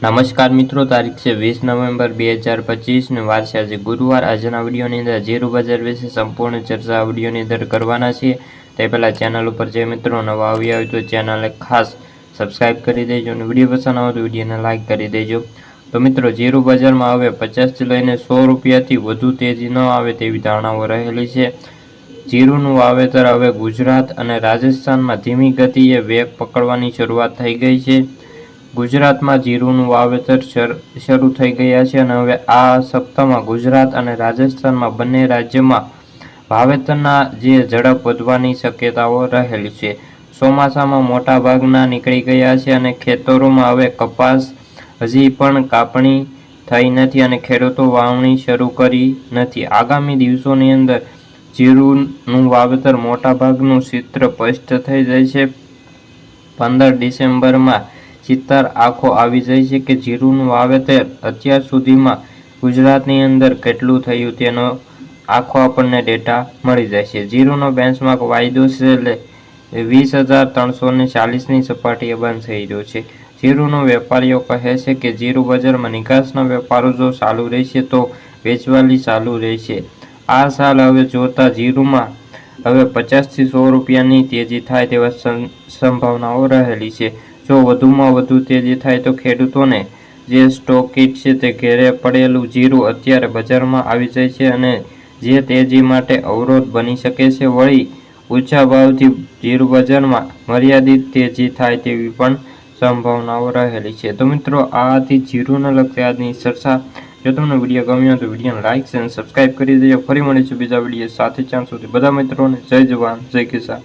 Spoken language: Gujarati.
નમસ્કાર મિત્રો, તારીખ છે વીસ નવેમ્બર બે હજાર પચીસને વાર છે. આજે ગુરુવાર. આજના વિડીયોની અંદર જીરું બજાર વિશે સંપૂર્ણ ચર્ચા વિડીયોની અંદર કરવાના છીએ. તે પહેલાં ચેનલ ઉપર જે મિત્રો નવા આવ્યા હોય તો ચેનલને ખાસ સબસ્ક્રાઈબ કરી દેજો અને વીડિયો પસંદ આવે તો વિડીયોને લાઇક કરી દેજો. તો મિત્રો જીરું બજારમાં હવે પચાસથી લઈને સો રૂપિયાથી વધુ તેજી ન આવે તેવી ધારણાઓ રહેલી છે. જીરુંનું વાવેતર હવે ગુજરાત અને રાજસ્થાનમાં ધીમી ગતિએ વેગ પકડવાની શરૂઆત થઈ ગઈ છે. ગુજરાતમાં જીરુંનું વાવેતર શર- થઈ ગયા છે અને હવે આ સપ્તાહમાં ગુજરાત અને રાજસ્થાનમાં બંને રાજ્યમાં વાવેતરના જે ઝડપ વધવાની શક્યતાઓ રહેલી છે. ચોમાસામાં મોટા ભાગના નીકળી ગયા છે અને ખેતરોમાં હવે કપાસ હજી પણ કાપણી થઈ નથી અને ખેડૂતો વાવણી શરૂ કરી નથી. આગામી દિવસોની અંદર જીરુંનું વાવેતર મોટાભાગનું ચિત્ર સ્પષ્ટ થઈ જાય છે. પંદર ડિસેમ્બરમાં ચિત્તર આખો આવી જાય છે કે જીરુનું વાવેતર અત્યાર સુધીમાં ગુજરાતની અંદર કેટલું થયું તેનો આખો આપણને ડેટા મળી જાય છે. જીરુનો બેન્ચમાર્ક વાયદો છેલ્લે વીસ હજાર ત્રણસો ચાલીસની સપાટીએ બંધ થઈ રહ્યો છે. જીરુનો વેપારીઓ કહે છે કે જીરું બજારમાં નિકાસના વેપારો જો ચાલુ રહેશે તો વેચવાલી ચાલુ રહેશે. આ સાલ હવે જોતા જીરુમાં હવે પચાસથી સો રૂપિયાની તેજી થાય તેવા સંભાવનાઓ રહેલી છે. જો વધુમાં વધુ તેજી થાય તો ખેડૂતોને જે સ્ટોક કિટ છે તે ઘેરે પડેલું જીરું અત્યારે બજારમાં આવી જાય છે અને જે તેજી માટે અવરોધ બની શકે છે, વળી ઊંચા ભાવથી જીરું બજારમાં મર્યાદિત તેજી થાય તેવી પણ સંભાવનાઓ રહેલી છે. તો મિત્રો આ હતી જીરુને લગતી આજની ચર્ચા. જો તમને વીડિયો ગમ્યો તો વિડીયોને લાઇક અને સબસ્ક્રાઇબ કરી દેજો. ફરી મળીશું બીજા વીડિયો સાથે. ચાન્સ સુધી બધા મિત્રોને જય જવાન, જય કિસાન.